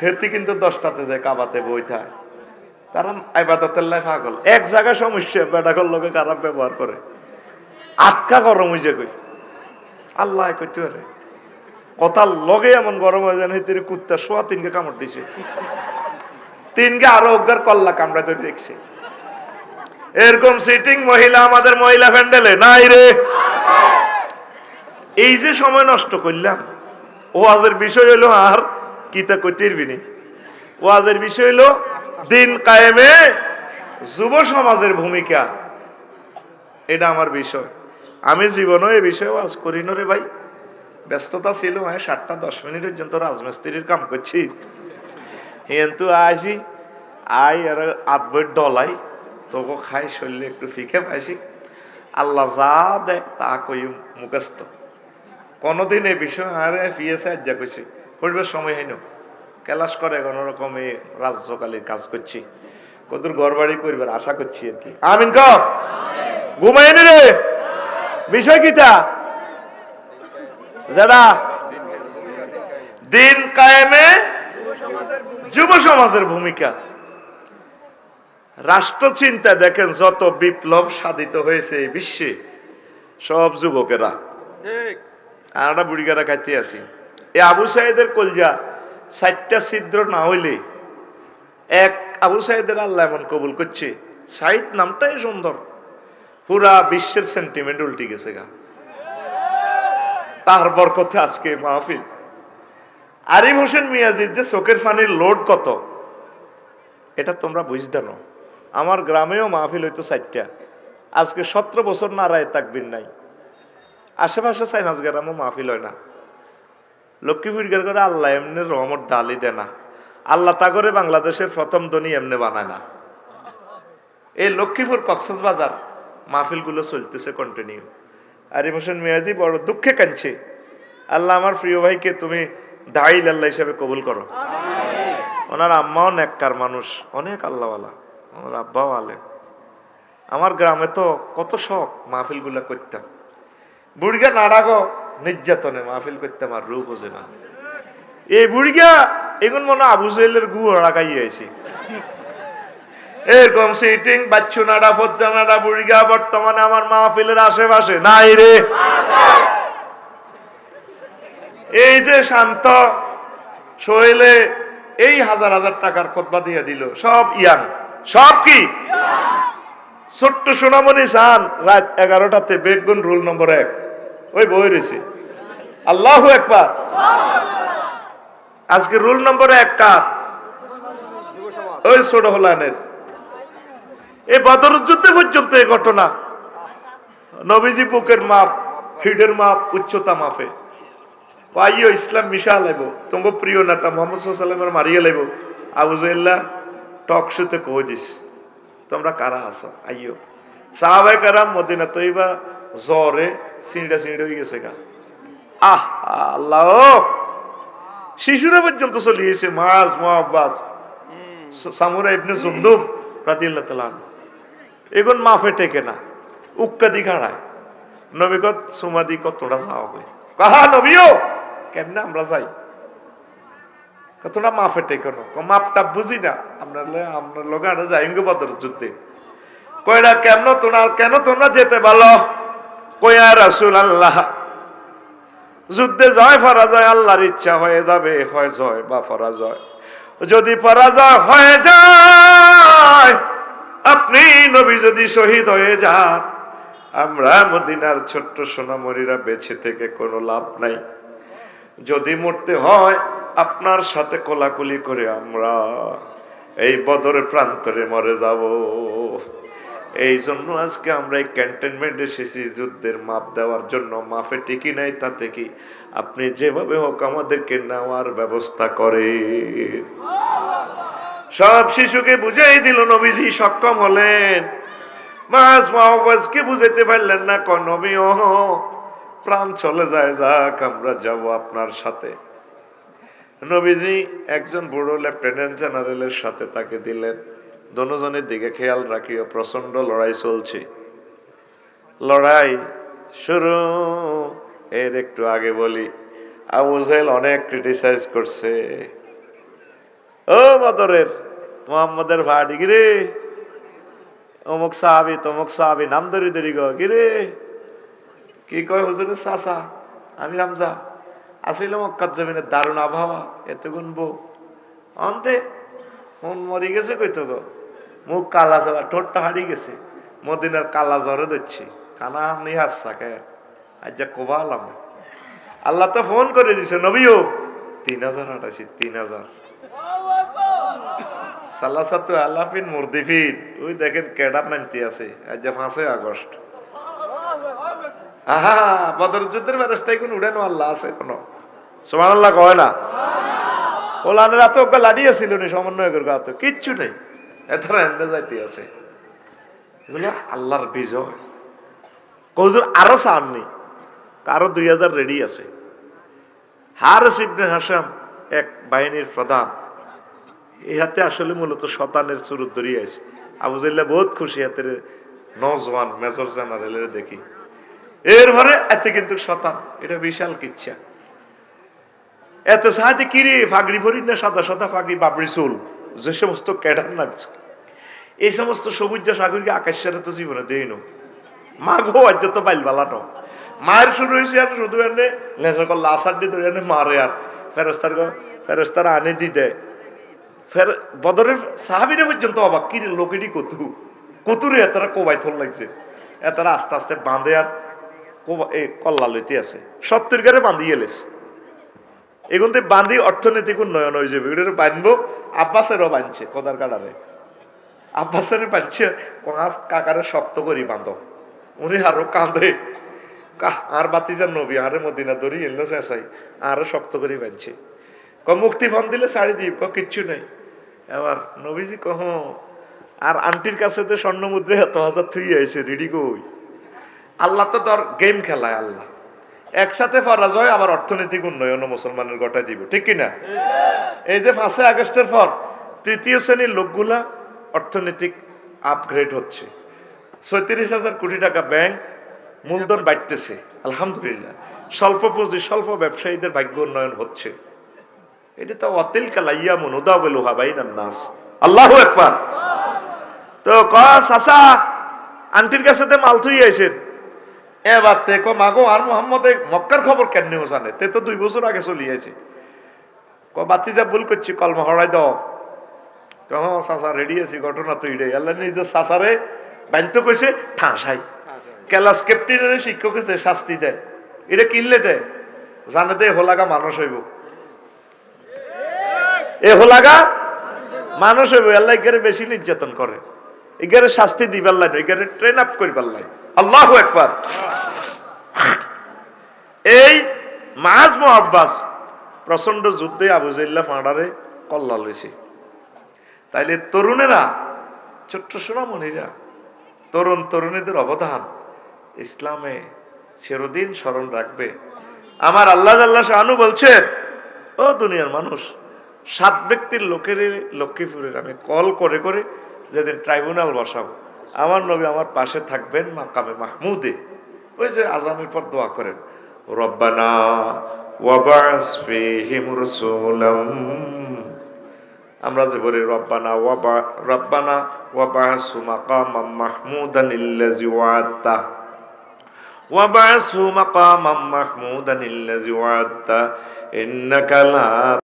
হেতি কিন্তু দশটাতে যায় কাবাতে বইতা। তারা আইবাদতের পাগল। এক জায়গায় সমস্যা লোকে খারাপ ব্যবহার করে। আটকা গরম কই? আল্লাহ পারে। কথার লগে এমন গরম হয়ে যায় কুত্তা শোয়া তিনকে কামড় দিছে। তিনকে আরও অজ্ঞার কল্লা কামড়া দেখছে এরকম সিটিং মহিলা আমাদের মহিলা প্যান্ডেলে নাই রে। এই যে সময় নষ্ট করলাম, ওয়াজের বিষয় হলো আর কিতা কইতেরবি নি? ওয়াজের বিষয় হলো দিন কায়েমে যুব সমাজের ভূমিকা। এটা আমার বিষয়। আমি জীবনও এই বিষয়ে ওয়াজ করি রে ভাই। ব্যস্ততা ছিল, আমি সাতটা, দশ মিনিট পর্যন্ত রাজমিস্ত্রির কাম করছি। কিন্তু আসি আই আর আধ বই ডলাই, তোকে খাই, শরীরে একটু ফিকে পাইছি। আল্লাহ যা দেয় তা কই মুখস্থ। কোনোদিন এই বিষয় আরে পিএসে আজ্ঞা করছি। পড়বার সময় হইন ক্লাস করে কোনো রকমে রাজ্যকালীর কাজ করছি। কতদূর ঘর বাড়ি করবার আশা করছি আর কি। আমিন ক ঘুমাইনি রে। বিষয় কিটা যারা দিন কায়েমে যুব সমাজের ভূমিকা। রাষ্ট্র চিন্তা দেখেন যত বিপ্লব সাধিত হয়েছে এই বিশ্বে সব যুবকেরা। আর একটা বুড়িগারা খাইতে আছি এ আবু সাহেদের কলজা ষাটটা ছিদ্র না হইলে এক আবু সাহেদের আল্লাহ এমন কবুল করছে। সাইদ নামটাই সুন্দর। পুরা বিশ্বের সেন্টিমেন্ট উল্টে গেছে গা। তার বরকতে আজকে মাহফিল। আরিফ হোসেন মিয়াজির যে চোখের ফানির লোড কত, এটা তোমরা বুঝতে না আমার গ্রামেও মাহফিল হইতো চারটা আজকে সতেরো বছর না নারায় তাকবির নাই। আশেপাশে সাইনাস গ্রামও মাহফিল হয় না। লক্ষ্মীপুর গের করে আল্লাহ এমনি রহমত ডালি দেয় না। আল্লাহ তা করে বাংলাদেশের প্রথম ধনী এমনি বানায় না। এই লক্ষ্মীপুর কক্সস বাজার মাহফিলগুলো চলতেছে কন্টিনিউ আরিফ হোসেন মিয়াজি বড় দুঃখে কাঁদছে। আল্লাহ আমার প্রিয় ভাইকে তুমি দাইল আল্লাহ হিসাবে কবুল করো। ওনার আম্মাও নেককার মানুষ, অনেক আল্লাহওয়ালা। ওনার আব্বাও আলে আমার গ্রামে তো কত শখ মাহফিলগুলা করতাম। বুড়িগা নাড়াগো নির্যাতনে মাহফিল করতাম আর রূপ বোঝে না। এই বুড়িগা এগুন মনে আবু জেলের গু রাখাই আইছি এরকম সিটিং বাচ্চু নাড়া ফজ্জা নাড়া বুড়িগা বর্তমানে আমার মাহফিলের আশেপাশে নাই রে। এই যে শান্ত, শৈলে এই হাজার হাজার টাকার খতবা দিয়ে দিল, সব ইয়াং। সব কি? ছোট্ট সোনামণি সান রাত এগারোটাতে বেগুন রুল নম্বর এক। ওই বই রয়েছে। আল্লাহ একবার আজকে রুল নম্বর এক কার? ওই ছোট হলানের। এই বদর যুদ্ধে পর্যন্ত এই ঘটনা। নবীজি বুকের মাপ, হিডের মাপ, উচ্চতা মাপে। পাইও ইসলাম মিশা লাইব। তোমার প্রিয় নেতা মোহাম্মদ সাল্লামের মারিয়ে লাইব। আবু জাইল্লা টক শোতে কয়ে দিস তোমরা কারা আছো? আইও সাহাবাই কারাম মদিনা তৈবা জ্বরে সিঁড়া সিঁড়ে হয়ে গেছে গা। আহ, আল্লাহ। শিশুরা পর্যন্ত চলিয়েছে মাস মহাব্বাস সামুরা ইবনে জুমদুম রাদিয়াল্লাহু তাআলা এগুন মাফে টেকে না, উক্কা খাড়ায়। নবীগত সুমাদি কতটা যাওয়া হয়। কাহা নবীও! কেমনে আমরা যাই? কতটা মাফে টেকে না মাপটা বুঝি না। আপনার আপনার লোক যাই বদর যুদ্ধে। কয়টা কেমন তোমরা কেন তোমরা যেতে ভালো কয়া রাসুল আল্লাহ যুদ্ধে জয়, পরাজয় আল্লাহর ইচ্ছা হয়ে যাবে, হয় জয় বা পরাজয়। যদি পরাজয় হয়ে যায়, আপনি নবী যদি শহীদ হয়ে যান, আমরা মদিনার ছোট্ট সোনামরিরা বেঁচে থেকে কোনো লাভ নাই। যদি মরতে হয়, আপনার সাথে কোলাকুলি করে আমরা এই বদরের প্রান্তরে মরে যাব। এই জন্য আজকে আমরা এই ক্যান্টনমেন্ট এসেছি যুদ্ধের মাপ দেওয়ার জন্য। মাফে টিকি নাই, তাতে কি? আপনি যেভাবে হোক আমাদেরকে নেওয়ার ব্যবস্থা করে সব শিশুকে বুঝাই দিল নবীজি, সক্ষম হলেন। মাস মহাবাজকে বুঝাইতে পারলেন না ক নবী প্রাণ চলে যায়, যাক, আমরা যাব আপনার সাথে। নবীজি একজন বুড়ো লেফটেন্যান্ট জেনারেলের সাথে তাকে দিলেন। দনোজনের দিকে খেয়াল রাখিও প্রচণ্ড লড়াই চলছে। লড়াই শুরু। এর একটু আগে বলি, আবু জাহেল অনেক ক্রিটিসাইজ করছে। ও বদরের, মোহাম্মদের ভাড়ি গিরে অমুক সাহাবি, তমুক সাহাবি, নাম ধরি ধরি গিরে কি কয় হুজুরের চাচা? আমি রামজা আসিল মক্কার জমিনের দারুণ আবহাওয়া, এত গুনবো। অন্তে মন মরি গেছে কইতো গো মুখ কালা জ্বলা ঠোঁটটা হারিয়ে গেছে। মদিনার কালা জ্বরে দিচ্ছি। কানা নি হাসা কে আজ যা কোবালাম আল্লাহ তো ফোন করে দিছে, নবীও, তিন হাজার হাঁটাইছি, তিন হাজার। সাল্লাসাতু আল্লাফিন মুরদিফিন। ওই দেখেন ক্যাডার নামতে আছে। আজ যে পাঁচই আগস্ট। আহা, বদর যুদ্ধের ব্যবস্থায় কোন উড়েন আল্লাহ আছে কোনো সমান আল্লাহ কয় না? ওলানের হাতে ওকে লাড়িয়ে ছিল নি সমন্বয়কের হাতে কিচ্ছু নেই। এত এন্দে যাইতে আছে। আল্লাহর বিজয়। কৌজুর আরও দুই হাজার রেডি আছে। ইবনে হাসাম এক বাহিনীর প্রধান। এই হাতে আসলে মূলত শতানের চুরুত ধরিয়ে আছে। আবু জাইল্লা বহুত খুশি হাতের নজওয়ান মেজর জেনারেলের দেখি। এরপরে এতে কিন্তু শতান, এটা বিশাল কিচ্ছা। এত সাহায্যে কিরে ফাগড়ি ভরি না সাদা সাদা ফাগড়ি বাবরি চুল? যে সমস্ত ক্যাডার না এই সমস্ত সবুজ সাগরকে আকাশের তো জীবনে দেই নো। মাঘও আজ তো পাইল বালানো মায়ের শুরু হয়েছে আর শুধু এনে লেজা করলে আসার দিয়ে ধরে এনে মারে আর। ফেরস্তার ফেরস্তারা আনে দি দেয় ফের বদরের সাহাবিরা পর্যন্ত অবাক, কি লোকেরই কতু? কতুরে এতারা কোবাই থল লাগছে? এতারা আস্তে আস্তে বাঁধে আর কোবা এ কল্লা লইতে আছে। সত্তর গারে বাঁধিয়ে এলেছে এগুনতে বাঁধি অর্থনৈতিক উন্নয়ন হয়ে যাবে এগুলো বাঁধবো আব্বাসেরও বাঁধছে কদার কাটারে। আব্বাসের বাঁধছে কাকারে শক্ত করি বাঁধ। উনি আরও কাঁদে। আর বাতিজার নবী, আরে মদিনা ধরি এলো চেঁচাই আরও শক্ত করে বাঁধছে ক মুক্তি ফোন দিলে শাড়ি দিব ক কিচ্ছু নেই। এবার নবীজি কহ, আর আন্টির কাছে তো স্বর্ণ মুদ্রে এত হাজার থুই আইছে, রেডি কই? আল্লাহ তো তোর গেম খেলায়, আল্লাহ। একসাথে পরাজয় আবার অর্থনৈতিক উন্নয়ন মুসলমানের গটায় দিব। ঠিক কিনা? এই যে পাঁচই আগস্টের পর তৃতীয় শ্রেণির লোকগুলা অর্থনৈতিক আপগ্রেড হচ্ছে। ছয়ত্রিশ হাজার কোটি টাকা ব্যাংক মূলধন বাড়তেছে, আলহামদুলিল্লাহ। স্বল্প পুঁজি, স্বল্প ব্যবসায়ীদের ভাগ্য উন্নয়ন হচ্ছে। এটা তো অতিল কালাইয়া মনুদা বলে হাবাই নাস। আল্লাহ একবার তো ক চাচা আন্টির কাছে মাল থুই আইছেন। এবার তে ক মাগো, আর মোহাম্মদ মক্কার খবর কেন জানে তে তো দুই বছর আগে চলি আছে ক, বাতি যা ভুল করছি, কলমা হরাই দাও। কহ চাচা রেডি আছি, ঘটনা তো ইডে আল্লাহ নিজের চাচারে বাধ্য কইছে ঠাঁসাই ক্লাস ক্যাপ্টেনের শিক্ষক হয়েছে শাস্তি দেয়। এটা কিনলে দেয়। জানে দে হোলাগা মানুষ হইব। এ হোলাগা মানুষ হইব। আল্লাহ এগারে বেশি নির্যাতন করে। এগারে শাস্তি দিবার লাই এগারে ট্রেন আপ করিবার লাই আল্লাহ একবার এই মাঝ আব্বাস প্রচণ্ড যুদ্ধে আবু জাইল্লা ফাঁড়ারে কল্লা লইছে। তাইলে তরুণেরা, ছোট্ট সোনা সোনামণিরা, তরুণ তরুণীদের অবদান, ইসলামে চিরদিন স্মরণ রাখবে। আমার আল্লাহ আল্লাহ শাহানু বলছে ও দুনিয়ার মানুষ, সাত ব্যক্তির লোকের লক্ষ্মীপুরের আমি কল করে করে যেদিন ট্রাইব্যুনাল বসাবো আমার নবী আমার পাশে থাকবেন মাকামে মাহমুদে। ওই যে আজানের পর দোয়া করেন, রব্বানা ওয়াবাস ফিহিম রাসূলাম। আমরা যে বলি, রব্বানা ওয়াবা, রব্বানা ওয়াবাসু মাকামাম মাহমুদান ইল্লাযী ওয়া'আদতা ওয়াবাসু মাকামাম মাহমুদান ইল্লাযী ওয়া'আদতা ইন্নাকা লা